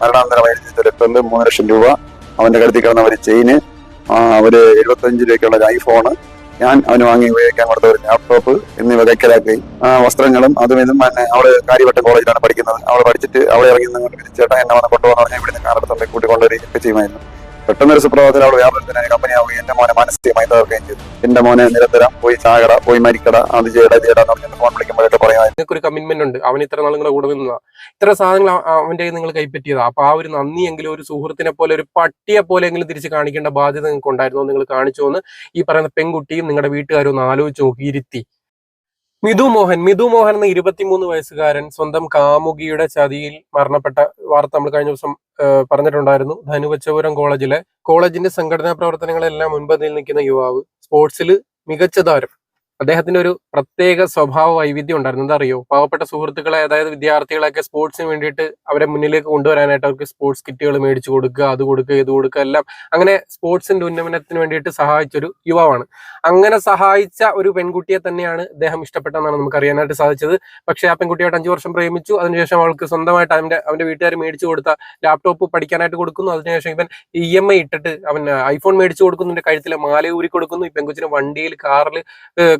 മരണാന്തരം വൈദ്യുതി രക്തം മൂന്ന് ലക്ഷം രൂപ അവന്റെ കരുതി കിടന്ന ഒരു ചെയിന് ഒരു എഴുപത്തഞ്ച് രൂപയ്ക്കുള്ള ഒരു ഐഫോണ് ഞാൻ അവന് വാങ്ങി ഉപയോഗിക്കാൻ കൊടുത്ത ഒരു ലാപ്ടോപ്പ് എന്നിവ കൈക്കലാക്കി. വസ്ത്രങ്ങളും അതും ഇതും അവൾ കാര്യവട്ടം കോളേജിലാണ് പഠിക്കുന്നത്. അവൾ പഠിച്ചിട്ട് അവളെ ഇറങ്ങി നിന്നുകൊണ്ട് ചേട്ടാ എന്നെ വന്ന് കൊണ്ടുപോകാൻ പറഞ്ഞാൽ ഇവിടുന്ന് കാറെടുത്തുണ്ടെങ്കിൽ കൂട്ടിക്കൊണ്ടുവരികയൊക്കെ ചെയ്യുമായിരുന്നു. പെട്ടെന്ന് ഒരു സുപ്രഭാതത്തിൽ അവിടെ വ്യാപാരത്തിനായി കമ്പനി ആവുകയും എന്റെ മോനെ മാനസികമായി തകർക്കുകയും ചെയ്തു. എന്റെ മോനെ നിരന്തരം പോയി ചാകട പോയി മരിക്കട അത് ചെയ്യട ചെയ്യട എന്ന് പറഞ്ഞിട്ട് ഫോൺ വിളിക്കുമ്പോഴൊക്കെ പറയാം നിങ്ങൾക്ക് ഒരു കമ്മിറ്റ്മെന്റ് ഉണ്ട്. അവൻ ഇത്ര നാൾ നിങ്ങളുടെ കൂടെ നിന്നതാ. ഇത്ര സാധനങ്ങൾ അവ- അവന്റെ നിങ്ങൾ കൈപ്പറ്റിയതാ. അപ്പൊ ആ ഒരു നന്ദിയെങ്കിലും ഒരു സുഹൃത്തിനെ പോലെ ഒരു പട്ടിയെ പോലെയെങ്കിലും തിരിച്ച് കാണിക്കേണ്ട ബാധ്യത നിങ്ങൾക്ക് ഉണ്ടായിരുന്നോ നിങ്ങൾ കാണിച്ചു എന്ന് ഈ പറയുന്ന പെൺകുട്ടിയും നിങ്ങളുടെ വീട്ടുകാരും ഒന്ന് ആലോചിച്ച് നോക്കി ഇരുത്തി. മിഥു മോഹൻ മിഥു മോഹൻ എന്ന ഇരുപത്തിമൂന്ന് വയസ്സുകാരൻ സ്വന്തം കാമുകിയുടെ ചതിയിൽ മരണപ്പെട്ട വാർത്ത നമ്മൾ കഴിഞ്ഞ ദിവസം പറഞ്ഞിട്ടുണ്ടായിരുന്നു. ധനുവച്ചപുരം കോളേജിലെ കോളേജിന്റെ സംഘടനാ പ്രവർത്തനങ്ങളെല്ലാം മുൻപന്തിയിൽ നിൽക്കുന്ന യുവാവ് സ്പോർട്സിൽ മികച്ച താരം. അദ്ദേഹത്തിന്റെ ഒരു പ്രത്യേക സ്വഭാവ വൈവിധ്യം ഉണ്ടായിരുന്നു. എന്താ അറിയോ? പാവപ്പെട്ട സുഹൃത്തുക്കളെ അതായത് വിദ്യാർത്ഥികളെയൊക്കെ സ്പോർട്സിന് വേണ്ടിയിട്ട് അവരെ മുന്നിലേക്ക് കൊണ്ടുവരാനായിട്ട് അവർക്ക് സ്പോർട്സ് കിറ്റുകൾ മേടിച്ചു കൊടുക്കുക അത് കൊടുക്കുക ഇത് കൊടുക്കുക എല്ലാം അങ്ങനെ സ്പോർട്സിന്റെ ഉന്നമനത്തിന് വേണ്ടിയിട്ട് സഹായിച്ചൊരു യുവാവാണ്. അങ്ങനെ സഹായിച്ച ഒരു പെൺകുട്ടിയെ തന്നെയാണ് അദ്ദേഹം ഇഷ്ടപ്പെട്ടതെന്നാണ് നമുക്ക് അറിയാനായിട്ട് സാധിച്ചത്. പക്ഷേ ആ പെൺകുട്ടിയായിട്ട് അഞ്ചു വർഷം പ്രേമിച്ചു. അതിനുശേഷം അവൾക്ക് സ്വന്തമായിട്ട് അവന്റെ അവന്റെ വീട്ടുകാർ മേടിച്ചു കൊടുത്ത ലാപ്ടോപ്പ് പഠിക്കാനായിട്ട് കൊടുക്കുന്നു. അതിനുശേഷം ഇവൻ ഇ എം ഐ ഇട്ടിട്ട് അവൻ ഐഫോൺ മേടിച്ചു കൊടുക്കുന്നതിന്റെ കഴുത്തിലെ മാല ഊരി കൊടുക്കുന്നു ഈ പെൺകുച്ചിനെ വണ്ടിയിൽ കാറിൽ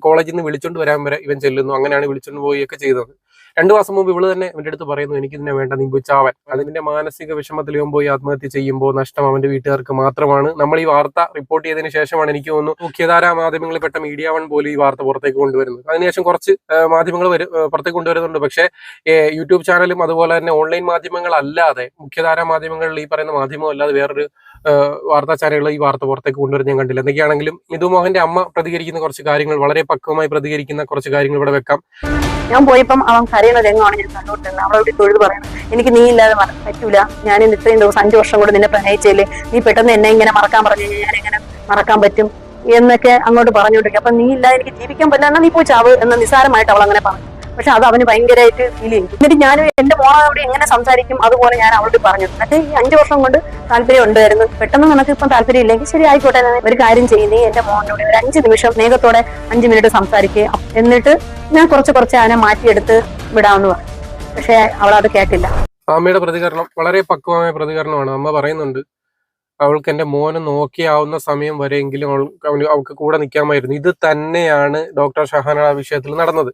കോളേജിൽ നിന്ന് വിളിച്ചോണ്ട് വരാൻ വരെ ഇവൻ ചെല്ലുന്നു. അങ്ങനെയാണ് വിളിച്ചുകൊണ്ട് പോവുകയൊക്കെ ചെയ്തത്. രണ്ടു മാസം മുമ്പ് ഇവൾ തന്നെ ഇവന്റെ അടുത്ത് പറയുന്നു എനിക്ക് ഇതിനെ വേണ്ട നീ ചാവൻ. അതിന്റെ മാനസിക വിഷമത്തിൽ ഇവൻ പോയി ആത്മഹത്യ ചെയ്യുമ്പോൾ നഷ്ടം അവന്റെ വീട്ടുകാർക്ക് മാത്രമാണ്. നമ്മൾ ഈ വാർത്ത റിപ്പോർട്ട് ചെയ്തതിന് ശേഷമാണ് എനിക്ക് തോന്നുന്നു മുഖ്യധാരാ മാധ്യമങ്ങളിൽ പെട്ട മീഡിയ വൺ പോലും ഈ വാർത്ത പുറത്തേക്ക് കൊണ്ടുവരുന്നത്. അതിനുശേഷം കുറച്ച് മാധ്യമങ്ങൾ പുറത്തേക്ക് കൊണ്ടുവരുന്നുണ്ട്. പക്ഷേ യൂട്യൂബ് ചാനലും അതുപോലെ തന്നെ ഓൺലൈൻ മാധ്യമങ്ങൾ അല്ലാതെ മുഖ്യധാരാ മാധ്യമങ്ങളിൽ ഈ പറയുന്ന മാധ്യമം അല്ലാതെ വേറൊരു വാർത്താ ചാനലുകൾ ഈ വാർത്ത പുറത്തേക്ക് കൊണ്ടുവരുന്ന ഞാൻ കണ്ടില്ല. എന്തൊക്കെയാണെങ്കിലും മിഥു മോഹന്റെ അമ്മ പ്രതികരിക്കുന്ന കുറച്ച് കാര്യങ്ങൾ വളരെ പക്വമായി പ്രതികരിക്കുന്ന കുറച്ച് കാര്യങ്ങൾ ഇവിടെ വെക്കാം. ഞാൻ പോയപ്പം അവൻ കരയുന്നത് രംഗമാണ് ഞാൻ കണ്ടുകൊണ്ടിരുന്നത് അവളോട് തൊഴുത് പറയണം എനിക്ക് നീ ഇല്ലാതെ പറ്റൂല. ഞാൻ ഇത്രയും ദിവസം അഞ്ചു വർഷം കൂടെ നിന്നെ പ്രണയിച്ചേൽ. നീ പെട്ടെന്ന് എന്നെ ഇങ്ങനെ മറക്കാൻ പറഞ്ഞു. കഴിഞ്ഞാൽ ഞാൻ എങ്ങനെ മറക്കാൻ പറ്റും? എന്നൊക്കെ അങ്ങോട്ട് പറഞ്ഞുകൊണ്ടിരിക്കും അപ്പൊ നീ ഇല്ലാതെ എനിക്ക് ജീവിക്കാൻ പറ്റില്ല. എന്നാ നീ പോയി ചാവ്. എന്ന് നിസാരമായിട്ട് അവൾ അങ്ങനെ പറഞ്ഞു. പക്ഷെ അത് അവന് ഭയങ്കരമായിട്ട് ഫീൽ ചെയ്തു എന്നിട്ട് ഞാൻ എന്റെ മോളോട് എങ്ങനെ സംസാരിക്കും അതുപോലെ ഞാൻ അവളോട് പറഞ്ഞു. മറ്റേ ഈ അഞ്ചു വർഷം കൊണ്ട് താല്പര്യം ഉണ്ടായിരുന്നു. പെട്ടെന്ന് നിനക്ക് ഇപ്പം താല്പര്യം ഇല്ലെങ്കിൽ ശരി ആയിക്കോട്ടെ ഒരു കാര്യം ചെയ്യും. നീ എന്റെ മോനോട് ഒരു അഞ്ച് നിമിഷം സ്നേഹത്തോടെ അഞ്ച് മിനിറ്റ് സംസാരിക്കുക എന്നിട്ട് ഞാൻ കുറച്ച് കുറച്ച് അവനെ മാറ്റിയെടുത്ത് വിടാമെന്ന് പറഞ്ഞു. പക്ഷെ അവളത് കേട്ടില്ല. അമ്മയുടെ പ്രതികരണം വളരെ പക്വമായ പ്രതികരണമാണ്. അമ്മ പറയുന്നുണ്ട് അവൾക്ക് എന്റെ മോനെ നോക്കിയാവുന്ന സമയം വരെയെങ്കിലും അവൾ അവൾക്ക് കൂടെ നിൽക്കാമായിരുന്നു. ഇത് തന്നെയാണ് ഡോക്ടർ ഷഹാന വിഷയത്തിൽ നടന്നത്.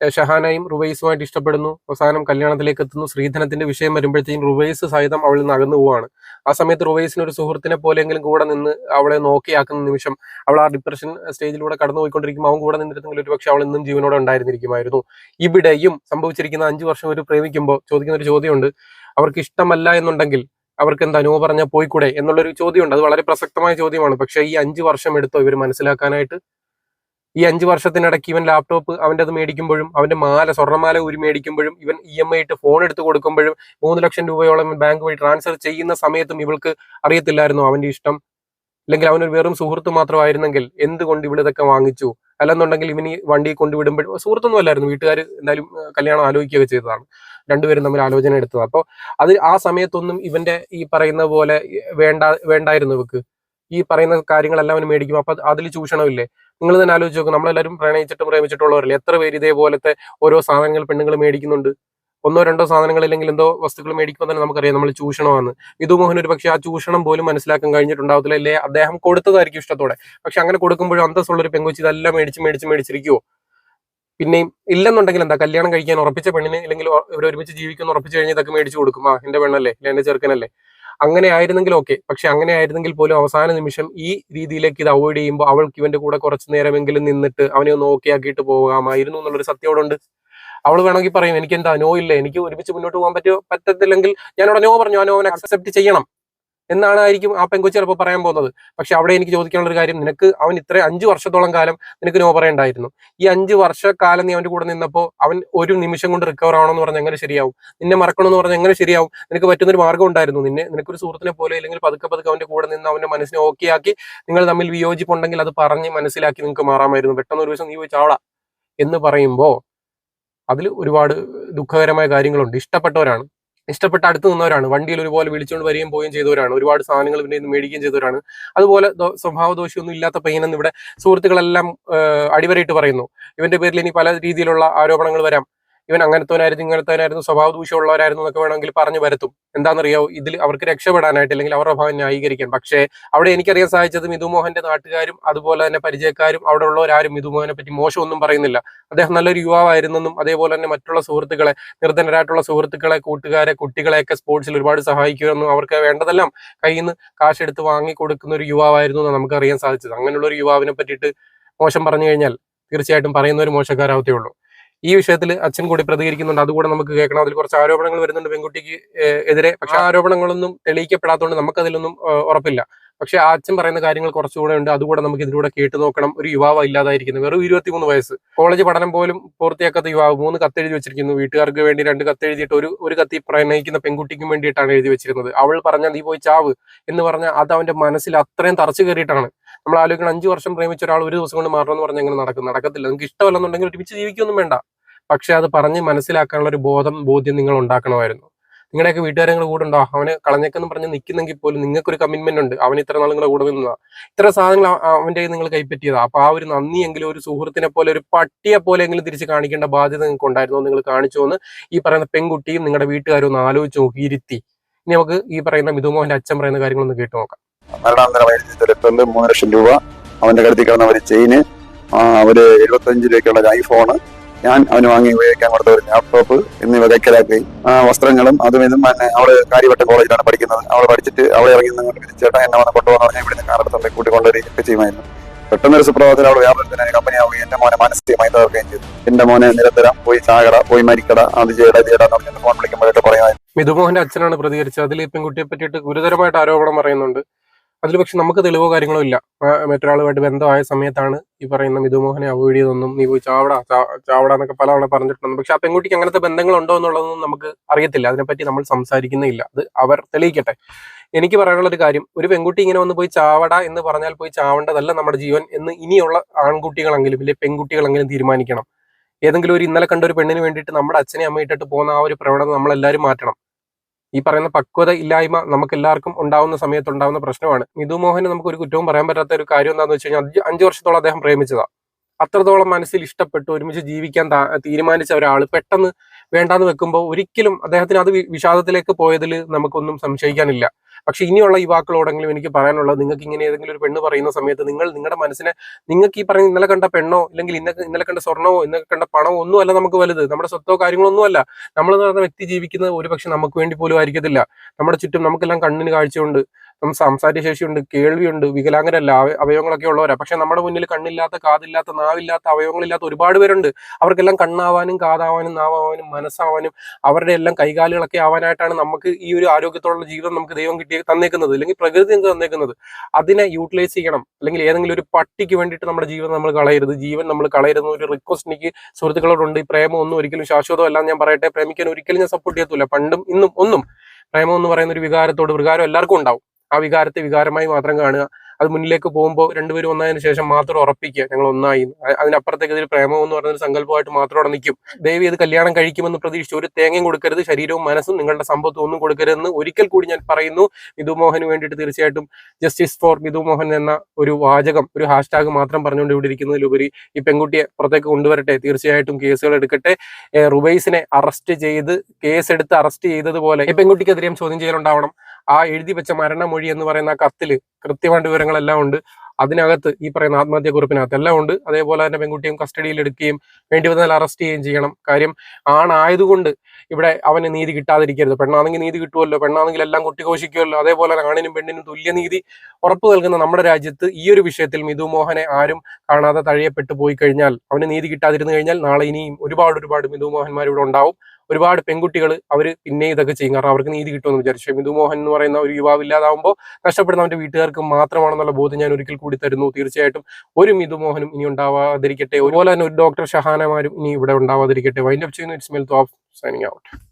ഷഹാനയും റുവൈസുമായിട്ട് ഇഷ്ടപ്പെടുന്നു. അവസാനം കല്യാണത്തിലേക്ക് എത്തുന്നു. ശ്രീധനത്തിന്റെ വിഷയം വരുമ്പോഴത്തേക്കും റുവൈസ് സഹിതം അവളിൽ നിന്ന് അകന്നു പോവാണ്. ആ സമയത്ത് റുവൈസിന് ഒരു സുഹൃത്തിനെ പോലെയെങ്കിലും കൂടെ നിന്ന് അവളെ നോക്കിയാക്കുന്ന നിമിഷം അവൾ ആ ഡിപ്രഷൻ സ്റ്റേജിലൂടെ കടന്നു പോയിക്കൊണ്ടിരിക്കുമ്പോൾ അവൻ കൂടെ നിന്നിരുന്നെങ്കിൽ ഒരു പക്ഷെ അവൾ ഇന്നും ജീവനോടെ ഉണ്ടായിരുന്നിരിക്കുമായിരുന്നു. ഇവിടെയും സംഭവിച്ചിരിക്കുന്ന അഞ്ചു വർഷം ഒരു പ്രേമിക്കുമ്പോൾ ചോദിക്കുന്ന ഒരു ചോദ്യമുണ്ട്. അവർക്ക് ഇഷ്ടമല്ല എന്നുണ്ടെങ്കിൽ അവർക്ക് എന്താ നോ പറഞ്ഞാൽ പോയിക്കൂടെ? എന്നുള്ളൊരു ചോദ്യമുണ്ട്. അത് വളരെ പ്രസക്തമായ ചോദ്യമാണ്. പക്ഷേ ഈ അഞ്ചു വർഷം എടുത്തോ ഇവർ മനസ്സിലാക്കാനായിട്ട്? ഈ അഞ്ചു വർഷത്തിനിടയ്ക്ക് ഇവൻ ലാപ്ടോപ്പ് അവന്റെ അത് മേടിക്കുമ്പോഴും അവന്റെ മാല സ്വർണമാല ഊരി മേടിക്കുമ്പോഴും ഇവൻ ഇ എം ഐ ഇട്ട് ഫോൺ എടുത്ത് കൊടുക്കുമ്പോഴും മൂന്ന് ലക്ഷം രൂപയോളം ബാങ്ക് വഴി ട്രാൻസ്ഫർ ചെയ്യുന്ന സമയത്തും ഇവൾക്ക് അറിയത്തില്ലായിരുന്നു അവന്റെ ഇഷ്ടം. അല്ലെങ്കിൽ അവനൊരു വെറും സുഹൃത്ത് മാത്രമായിരുന്നെങ്കിൽ എന്തുകൊണ്ട് ഇവിടെ ഇതൊക്കെ വാങ്ങിച്ചു? അല്ലെന്നുണ്ടെങ്കിൽ ഇവന് വണ്ടി കൊണ്ടുവിടുമ്പോൾ സുഹൃത്തൊന്നും അല്ലായിരുന്നു. വീട്ടുകാർ എന്തായാലും കല്യാണം ആലോചിക്കുകയൊക്കെ ചെയ്തതാണ്. രണ്ടുപേരും തമ്മിൽ ആലോചന എടുത്തത് അപ്പോൾ അത് ആ സമയത്തൊന്നും ഇവന്റെ ഈ പറയുന്ന പോലെ വേണ്ട വേണ്ടായിരുന്നു ഇവക്ക് ഈ പറയുന്ന കാര്യങ്ങളെല്ലാം അവന് മേടിക്കും അപ്പൊ അതിൽ ചൂഷണമില്ലേ? നിങ്ങൾ തന്നെ ആലോചിച്ച് നോക്കും. നമ്മളെല്ലാവരും പ്രണയിച്ചിട്ടും പ്രേമിച്ചിട്ടുള്ളവരല്ലേ? എത്ര പേര് ഇതേപോലത്തെ ഓരോ സാധനങ്ങൾ പെണ്ണുങ്ങൾ മേടിക്കുന്നുണ്ട്? ഒന്നോ രണ്ടോ സാധനങ്ങൾ അല്ലെങ്കിൽ എന്തോ വസ്തുക്കൾ മേടിക്കുമ്പോൾ തന്നെ നമുക്കറിയാം നമ്മൾ ചൂഷണമാണ് ഇതു മോഹൻ ഒരു പക്ഷേ ആ ചൂഷണം പോലും മനസ്സിലാക്കാൻ കഴിഞ്ഞിട്ടുണ്ടാവത്തില്ല. അല്ലേ? അദ്ദേഹം കൊടുത്തതായിരിക്കും ഇഷ്ടത്തോടെ. പക്ഷെ അങ്ങനെ കൊടുക്കുമ്പോഴും അന്തസ്സുള്ള ഒരു പെങ്കുച്ചി ഇതെല്ലാം മേടിച്ച് മേടിച്ച് മേടിച്ചിരിക്കുവോ? പിന്നെയും ഇല്ലെന്നുണ്ടെങ്കിൽ എന്താ? കല്യാണം കഴിക്കാൻ ഉറപ്പിച്ച പെണ്ണിന് അല്ലെങ്കിൽ ഇവർ ഒരുമിച്ച് ജീവിക്കുന്ന ഉറപ്പിച്ച് കഴിഞ്ഞാൽ ഇതൊക്കെ മേടിച്ചു കൊടുക്കും. ആ എന്റെ പെണ്ണല്ലേ? ഇല്ല എന്റെ ചെറുക്കനല്ലേ? അങ്ങനെ ആയിരുന്നെങ്കിൽ ഓക്കെ പക്ഷെ അങ്ങനെ ആയിരുന്നെങ്കിൽ പോലും അവസാന നിമിഷം ഈ രീതിയിലേക്ക് ഇത് അവോയ്ഡ് ചെയ്യുമ്പോൾ അവൾക്ക് ഇവന്റെ കൂടെ കുറച്ച് നേരമെങ്കിലും നിന്നിട്ട് അവനെ ഒന്ന് ഓക്കെ ആക്കിയിട്ട് പോകാമായിരുന്നു എന്നുള്ളൊരു ഉണ്ട്. അവൾ വേണമെങ്കിൽ പറയും എനിക്ക് എന്താ നോ ഇല്ല? എനിക്ക് ഒരുമിച്ച് മുന്നോട്ട് പോകാൻ പറ്റുമോ പറ്റത്തില്ലെങ്കിൽ ഞാൻ നോ പറഞ്ഞു. ആ നോ അവൻ അക്സെപ്റ്റ് ചെയ്യണം. എന്നാണ് ആയിരിക്കും ആ പെങ്കൊച്ചി ചിലപ്പോൾ പറയാൻ പോകുന്നത്. പക്ഷെ അവിടെ എനിക്ക് ചോദിക്കാനുള്ള ഒരു കാര്യം നിനക്ക് അവൻ ഇത്ര അഞ്ചു വർഷത്തോളം കാലം നിനക്ക് നോ പറയണ്ടായിരുന്നു. ഈ അഞ്ച് വർഷക്കാലം നീ അവന്റെ കൂടെ നിന്നപ്പോൾ അവൻ ഒരു നിമിഷം കൊണ്ട് റിക്കവർ ആവണമെന്ന് പറഞ്ഞാൽ എങ്ങനെ ശരിയാവും? നിന്നെ മറക്കണമെന്ന് പറഞ്ഞാൽ എങ്ങനെ ശരിയാവും? നിനക്ക് പറ്റുന്നൊരു മാർഗം ഉണ്ടായിരുന്നു. നിന്നെ നിനക്കൊരു സുഹൃത്തിനെ പോലെ അല്ലെങ്കിൽ പതുക്കെ പതുക്കെ അവന്റെ കൂടെ നിന്ന് അവന്റെ മനസ്സിനെ ഓക്കെ ആക്കി നിങ്ങൾ തമ്മിൽ വിയോജിപ്പുണ്ടെങ്കിൽ അത് പറഞ്ഞ് മനസ്സിലാക്കി നിങ്ങൾക്ക് മാറാമായിരുന്നു. പെട്ടെന്ന് ഒരു ദിവസം നീ പോയി ചാവള എന്ന് പറയുമ്പോൾ അതിൽ ഒരുപാട് ദുഃഖകരമായ കാര്യങ്ങളുണ്ട്. ഇഷ്ടപ്പെട്ടവരാണ്. ഇഷ്ടപ്പെട്ട് അടുത്ത് നിന്നവരാണ്. വണ്ടിയിൽ ഒരുപോലെ വിളിച്ചുകൊണ്ട് വരികയും പോവുകയും ചെയ്തവരാണ്. ഒരുപാട് സാധനങ്ങൾ ഇവന്റെ നിന്ന് മേടിക്കുകയും ചെയ്തവരാണ്. അതുപോലെ സ്വഭാവ ദോഷമൊന്നും ഇല്ലാത്ത പയ്യനെന്ന് ഇവിടെ സുഹൃത്തുക്കളെല്ലാം അടിവരയിട്ട് പറയുന്നു. ഇവന്റെ പേരിൽ ഇനി പല രീതിയിലുള്ള ആരോപണങ്ങൾ വരാം. ഇവൻ അങ്ങനത്തവനായിരുന്നു ഇങ്ങനത്തവനായിരുന്നു സ്വഭാവ ദൂഷ്യമുള്ളവരായിരുന്നു എന്നൊക്കെ വേണമെങ്കിൽ പറഞ്ഞു വരുത്തും. എന്താണെന്നറിയോ ഇതിൽ അവർക്ക് രക്ഷപ്പെടാനായിട്ട് അല്ലെങ്കിൽ അവരുടെ ഭാവം ന്യായീകരിക്കാൻ. പക്ഷേ അവിടെ എനിക്കറിയാൻ സാധിച്ചത് മിഥുമോഹന്റെ നാട്ടുകാരും അതുപോലെ തന്നെ പരിചയക്കാരും അവിടെ ഉള്ളവരാരും മിഥുമോഹനെ പറ്റി മോശമൊന്നും പറയുന്നില്ല. അദ്ദേഹം നല്ലൊരു യുവാവായിരുന്നെന്നും അതേപോലെ തന്നെ മറ്റുള്ള സുഹൃത്തുക്കളെ നിർധനരായിട്ടുള്ള സുഹൃത്തുക്കളെ കൂട്ടുകാരെ കുട്ടികളെയൊക്കെ സ്പോർട്സിൽ ഒരുപാട് സഹായിക്കുമെന്നും അവർക്ക് വേണ്ടതെല്ലാം കയ്യിൽ നിന്ന് കാശെടുത്ത് വാങ്ങി കൊടുക്കുന്ന ഒരു യുവാവായിരുന്നു എന്ന് നമുക്ക് അറിയാൻ സാധിച്ചത്. അങ്ങനെയുള്ള ഒരു യുവാവിനെ പറ്റിയിട്ട് മോശം പറഞ്ഞു കഴിഞ്ഞാൽ തീർച്ചയായിട്ടും പറയുന്ന ഒരു മോശക്കാരാവത്തേ ഉള്ളൂ. ഈ വിഷയത്തിൽ അച്ഛൻ കൂടി പ്രതികരിക്കുന്നുണ്ട്. അതുകൂടെ നമുക്ക് കേൾക്കണം. അതിൽ കുറച്ച് ആരോപണങ്ങൾ വരുന്നുണ്ട് പെൺകുട്ടിക്ക് എതിരെ. പക്ഷെ ആരോപണങ്ങളൊന്നും തെളിയിക്കപ്പെടാത്തതുകൊണ്ട് നമുക്കതിലൊന്നും അതിലൊന്നും ഉറപ്പില്ല. പക്ഷെ ആ അച്ഛൻ പറയുന്ന കാര്യങ്ങൾ കുറച്ചുകൂടെ ഉണ്ട്. അതുകൂടെ നമുക്ക് ഇതിലൂടെ കേട്ട് നോക്കണം. ഒരു യുവാവ് ഇല്ലാതായിരിക്കുന്നു. വെറും ഇരുപത്തിമൂന്ന് വയസ്സ്. കോളേജ് പഠനം പോലും പൂർത്തിയാക്കാത്ത യുവാവ് മൂന്ന് കത്തെഴുതി വെച്ചിരിക്കുന്നു. വീട്ടുകാർക്ക് വേണ്ടി രണ്ട് കത്തെഴുതിയിട്ട് ഒരു ഒരു കത്തി പ്രണയിക്കുന്ന പെൺകുട്ടിക്കും വേണ്ടിയിട്ടാണ് എഴുതി വെച്ചിരുന്നത്. അവൾ പറഞ്ഞ നീ പോയി ചാവ് എന്ന് പറഞ്ഞാൽ അത് അവന്റെ മനസ്സിൽ അത്രയും തറച്ചു കയറിയിട്ടാണ്. നമ്മൾ ആലോചിക്കണം അഞ്ചു വർഷം പ്രേമിച്ച ഒരാൾ ഒരു ദിവസം കൊണ്ട് മാറണം എന്ന് പറഞ്ഞാൽ എങ്ങനെ നടക്കും. നടക്കത്തില്ല. നിങ്ങൾക്ക് ഇഷ്ടമല്ലെന്നുണ്ടെങ്കിൽ ഒരുമിച്ച് ജീവിക്കൊന്നും വേണ്ട. പക്ഷെ അത് പറഞ്ഞ് മനസ്സിലാക്കാനുള്ള ഒരു ബോധം ബോധ്യം നിങ്ങൾ ഉണ്ടാക്കണമായിരുന്നു. നിങ്ങളുടെയൊക്കെ വീട്ടുകാരെ നിങ്ങൾ കൂടെ ഉണ്ടോ? അവന് കളഞ്ഞേക്കെന്ന് പറഞ്ഞ് നിൽക്കുന്നെങ്കിൽ പോലും നിങ്ങൾക്കൊരു കമ്മിറ്റ്മെന്റ് ഉണ്ട്. അവൻ ഇത്ര നാൾ നിങ്ങളുടെ കൂടെ നിന്നതാ. ഇത്ര സാധനങ്ങൾ അവ- അവന്റെ നിങ്ങൾ കൈപ്പറ്റിയതാ. അപ്പൊ ആ ഒരു നന്ദിയെങ്കിലും ഒരു സുഹൃത്തിനെ പോലെ ഒരു പട്ടിയെ പോലെയെങ്കിലും തിരിച്ച് കാണിക്കേണ്ട ബാധ്യത നിങ്ങൾക്ക് ഉണ്ടായിരുന്നു. നിങ്ങൾ കാണിച്ചു എന്ന് ഈ പറയുന്ന പെൺകുട്ടിയും നിങ്ങളുടെ വീട്ടുകാരും ഒന്ന് ആലോചിച്ച് നോക്കി ഇരുത്തി. ഇനി നമുക്ക് ഈ പറയുന്ന മിഥുമോഹന്റെ അച്ഛൻ പറയുന്ന കാര്യങ്ങളൊന്ന് കേട്ടു നോക്കാം. മരണാന്തരം എഴുതി രക്തം മൂന്ന് ലക്ഷം രൂപ അവന്റെ കടത്തി കിടന്ന ഒരു ചെയിന്. ഒരു എഴുപത്തഞ്ച് രൂപയ്ക്കുള്ള ഒരു ഐഫോണ്. ഞാൻ അവന് വാങ്ങി ഉപയോഗിക്കാൻ കൊടുത്ത ഒരു ലാപ്ടോപ്പ് എന്നിവ കൈക്കലാക്കുകയും ആ, വസ്ത്രങ്ങളും അതും ഇതും തന്നെ അവൾ കാര്യവട്ടം കോളേജിലാണ് പഠിക്കുന്നത്. അവൾ പഠിച്ചിട്ട് അവളെ ഇറങ്ങി നിന്ന് ചേട്ടാ എന്നെ വന്ന് കൊണ്ടുപോകാൻ പറഞ്ഞാൽ ഇവിടുന്ന് കാറെടുത്തുകൊണ്ട് കൂട്ടിക്കൊണ്ടുവരികയൊക്കെ ചെയ്യുമായിരുന്നു. പെട്ടെന്ന് ഒരു സുപ്രഭാതത്തിൽ അവൾ വ്യാപാരത്തിന് കമ്പനി ആവുകയും എന്റെ മോനെ മാനസികമായി തകർക്കുകയും ചെയ്തു. എന്റെ മോനെ നിരന്തരം പോയി ചാകട പോയി മരിക്കട അത് ചെയ്യട ചെയ്യട എന്ന് പറഞ്ഞിട്ട് ഫോൺ വിളിക്കുമ്പോഴൊക്കെ പറയുമായിരുന്നു. മിഥുമോഹന്റെ അച്ഛനാണ് പ്രതികരിച്ചത്. അതിൽ ഈ പെൺകുട്ടിയെ പറ്റിയിട്ട് ഗുരുതരമായിട്ട് ആരോപണം പറയുന്നുണ്ട്. അതിൽ പക്ഷെ നമുക്ക് തെളിവോ കാര്യങ്ങളോ ഇല്ല. മറ്റൊരാളുമായിട്ട് ബന്ധമായ സമയത്താണ് ഈ പറയുന്ന മിഥുമോഹനെ അവോയ്ഡ് ചെയ്തൊന്നും നീ പോയി ചാവട ചാവടാ എന്നൊക്കെ പല തവണ പറഞ്ഞിട്ടുണ്ട് പക്ഷെ ആ പെൺകുട്ടിക്ക് അങ്ങനത്തെ ബന്ധങ്ങൾ ഉണ്ടോ എന്നുള്ളതൊന്നും നമുക്ക് അറിയത്തില്ല. അതിനെപ്പറ്റി നമ്മൾ സംസാരിക്കുന്നില്ല. അത് അവർ തെളിയിക്കട്ടെ. എനിക്ക് പറയാനുള്ള ഒരു കാര്യം ഒരു പെൺകുട്ടി ഇങ്ങനെ വന്ന് പോയി ചാവട എന്ന് പറഞ്ഞാൽ പോയി ചാവേണ്ടതല്ല നമ്മുടെ ജീവൻ എന്ന് ഇനിയുള്ള ആൺകുട്ടികളെങ്കിലും ഇല്ലെ പെൺകുട്ടികളെങ്കിലും തീരുമാനിക്കണം. ഏതെങ്കിലും ഒരു ഇന്നലെ കണ്ട ഒരു പെണ്ണിന് വേണ്ടിയിട്ട് നമ്മുടെ അച്ഛനെ അമ്മ ഇട്ടിട്ട് പോകുന്ന ആ ഒരു പ്രവണത നമ്മളെല്ലാവരും മാറ്റണം. ഈ പറയുന്ന പക്വത ഇല്ലായ്മ നമുക്ക് എല്ലാവർക്കും ഉണ്ടാവുന്ന സമയത്ത് ഉണ്ടാവുന്ന പ്രശ്നമാണ്. മിഥു മോഹന് നമുക്ക് ഒരു കുറ്റവും പറയാൻ പറ്റാത്ത ഒരു കാര്യം എന്താണെന്ന് വെച്ച് കഴിഞ്ഞാൽ അഞ്ച് വർഷത്തോളം അദ്ദേഹം പ്രേമിച്ചതാ. അത്രത്തോളം മനസ്സിൽ ഇഷ്ടപ്പെട്ടു ഒരുമിച്ച് ജീവിക്കാൻ തീരുമാനിച്ച ഒരാൾ പെട്ടെന്ന് വേണ്ടാന്ന് വെക്കുമ്പോൾ ഒരിക്കലും അദ്ദേഹത്തിന് അത് വിഷാദത്തിലേക്ക് പോയതിൽ നമുക്കൊന്നും സംശയിക്കാനില്ല. പക്ഷെ ഇനിയുള്ള യുവാക്കളോടെങ്കിലും എനിക്ക് പറയാനുള്ളത് നിങ്ങൾക്ക് ഇങ്ങനെ ഏതെങ്കിലും ഒരു പെണ്ണ് പറയുന്ന സമയത്ത് നിങ്ങൾ നിങ്ങളുടെ മനസ്സിനെ നിങ്ങൾക്ക് ഈ പറയുന്ന ഇന്നലെ കണ്ട പെണ്ണോ അല്ലെങ്കിൽ ഇന്ന ഇന്നലെ കണ്ട സ്വർണമോ ഇന്നലെ കണ്ട പണമോ ഒന്നും അല്ല നമുക്ക് വലുത്. നമ്മുടെ സ്വത്തോ കാര്യങ്ങളൊന്നും അല്ല നമ്മൾ എന്ന് പറഞ്ഞ വ്യക്തി ജീവിക്കുന്നത് ഒരുപക്ഷെ നമുക്ക് വേണ്ടി പോലും ആയിരിക്കത്തില്ല. നമ്മുടെ ചുറ്റും നമുക്കെല്ലാം കണ്ണിന് കാഴ്ചയുണ്ട്. നമുക്ക് സംസാര ശേഷിയുണ്ട് കേൾവിയുണ്ട് വികലാംഗരല്ല അവ- അവയവങ്ങളൊക്കെ ഉള്ളവരാ. പക്ഷെ നമ്മുടെ മുന്നിൽ കണ്ണില്ലാത്ത കാതില്ലാത്ത നാവില്ലാത്ത അവയവങ്ങളില്ലാത്ത ഒരുപാട് പേരുണ്ട്. അവർക്കെല്ലാം കണ്ണാവാനും കാതാവാനും നാവാവാനും മനസ്സാവാനും അവരുടെ എല്ലാം കൈകാലുകളൊക്കെ ആവാനായിട്ടാണ് നമുക്ക് ഈ ഒരു ആരോഗ്യത്തോടുള്ള ജീവിതം നമുക്ക് ദൈവം കിട്ടി തന്നേക്കുന്നത്. അല്ലെങ്കിൽ പ്രകൃതി നമുക്ക് തന്നേക്കുന്നത്. അതിനെ യൂട്ടിലൈസ് ചെയ്യണം. അല്ലെങ്കിൽ ഏതെങ്കിലും ഒരു പട്ടിക്ക് വേണ്ടിയിട്ട് നമ്മുടെ ജീവിതം നമ്മൾ കളയരുത്. ജീവൻ നമ്മൾ കളയരുന്ന ഒരു റിക്വസ്റ്റ് എനിക്ക് സുഹൃത്തുക്കളോടുണ്ട്. ഈ പ്രേമം ഒന്നും ഒരിക്കലും ശാശ്വതമല്ല ഞാൻ പറയട്ടെ. പ്രേമിക്കാൻ ഒരിക്കലും ഞാൻ സപ്പോർട്ട് ചെയ്യത്തില്ല പണ്ടും ഇന്നും ഒന്നും പ്രേമം എന്ന് പറയുന്ന ഒരു വികാരത്തോട് വികാരം എല്ലാവർക്കും ഉണ്ടാവും. ആ വികാരത്തെ വികാരമായി മാത്രം കാണുക. അത് മുന്നിലേക്ക് പോകുമ്പോൾ രണ്ടുപേരും ഒന്നായതിനു ശേഷം മാത്രം ഉറപ്പിക്കുക. ഞങ്ങൾ ഒന്നായി. അതിനപ്പുറത്തേക്ക് ഇതിൽ പ്രേമം എന്ന് പറയുന്ന സങ്കല്പമായിട്ട് മാത്രം അവിടെ നിൽക്കും. ദേവി ഇത് കല്യാണം കഴിക്കുമെന്ന് പ്രതീക്ഷിച്ച് ഒരു തേങ്ങയും കൊടുക്കരുത് ശരീരവും മനസ്സും നിങ്ങളുടെ സമ്പത്തും ഒന്നും കൊടുക്കരുതെന്ന് ഒരിക്കൽ കൂടി ഞാൻ പറയുന്നു. മിഥു മോഹന് വേണ്ടിയിട്ട് തീർച്ചയായിട്ടും ജസ്റ്റിസ് ഫോർ മിഥു മോഹൻ എന്ന ഒരു വാചകം ഒരു ഹാഷ്ടാഗ് മാത്രം പറഞ്ഞുകൊണ്ട് ഇവിടെ ഇരിക്കുന്നതിലുപരി ഈ പെൺകുട്ടിയെ പുറത്തേക്ക് കൊണ്ടുവരട്ടെ. തീർച്ചയായിട്ടും കേസുകൾ എടുക്കട്ടെ. റുബൈസിനെ അറസ്റ്റ് ചെയ്ത് കേസ് എടുത്ത് അറസ്റ്റ് ചെയ്തതുപോലെ ഈ പെൺകുട്ടിക്കെതിരെയും ചോദ്യം ചെയ്യലുണ്ടാവണം. ആ എഴുതി വെച്ച മരണമൊഴി എന്ന് പറയുന്ന ആ കത്തിൽ കൃത്യമായിട്ട് വിവരങ്ങളെല്ലാം ഉണ്ട്. അതിനകത്ത് ഈ പറയുന്ന ആത്മഹത്യ കുറിപ്പിനകത്ത് എല്ലാം ഉണ്ട്. അതേപോലെ തന്നെ പെൺകുട്ടിയും കസ്റ്റഡിയിൽ എടുക്കുകയും വേണ്ടി വന്നാൽ അറസ്റ്റ് ചെയ്യുകയും ചെയ്യണം. കാര്യം ആണായതുകൊണ്ട് ഇവിടെ അവന് നീതി കിട്ടാതിരിക്കരുത്. പെണ്ണാണെങ്കിൽ നീതി കിട്ടുമല്ലോ പെണ്ണാണെങ്കിൽ എല്ലാം കുട്ടിഘോഷിക്കുമല്ലോ അതേപോലെ ആണിനും പെണ്ണിനും തുല്യനീതി ഉറപ്പു നൽകുന്ന നമ്മുടെ രാജ്യത്ത് ഈ ഒരു വിഷയത്തിൽ മിഥു മോഹനെ ആരും കാണാതെ തഴയപ്പെട്ടു പോയി കഴിഞ്ഞാൽ അവന് നീതി കിട്ടാതിരുന്നു കഴിഞ്ഞാൽ നാളെ ഇനിയും ഒരുപാട് ഒരുപാട് മിഥു മോഹന്മാർ ഇവിടെ ഉണ്ടാവും. ഒരുപാട് പെൺകുട്ടികൾ അവർ പിന്നെ ഇതൊക്കെ ചെയ്യും. കാരണം അവർക്ക് നീതി കിട്ടുമെന്ന് വിചാരിച്ചു. മിഥു മോഹൻ എന്ന് പറയുന്ന ഒരു യുവാവ് ഇല്ലാതാവുമ്പോൾ നഷ്ടപ്പെടുന്ന അവന്റെ വീട്ടുകാർക്ക് മാത്രമാണെന്നുള്ള ബോധം ഞാൻ ഒരിക്കൽ കൂടി തരുന്നു. തീർച്ചയായിട്ടും ഒരു മിഥു മോഹനും ഇനി ഉണ്ടാവാതിരിക്കട്ടെ. അതുപോലെ തന്നെ ഒരു ഡോക്ടർ ഷഹാനമാരും ഇനി ഇവിടെ ഉണ്ടാവാതിരിക്കട്ടെ. വൈൻഡ് അപ്പ് ചെയ്യുന്നു it's Mel off signing out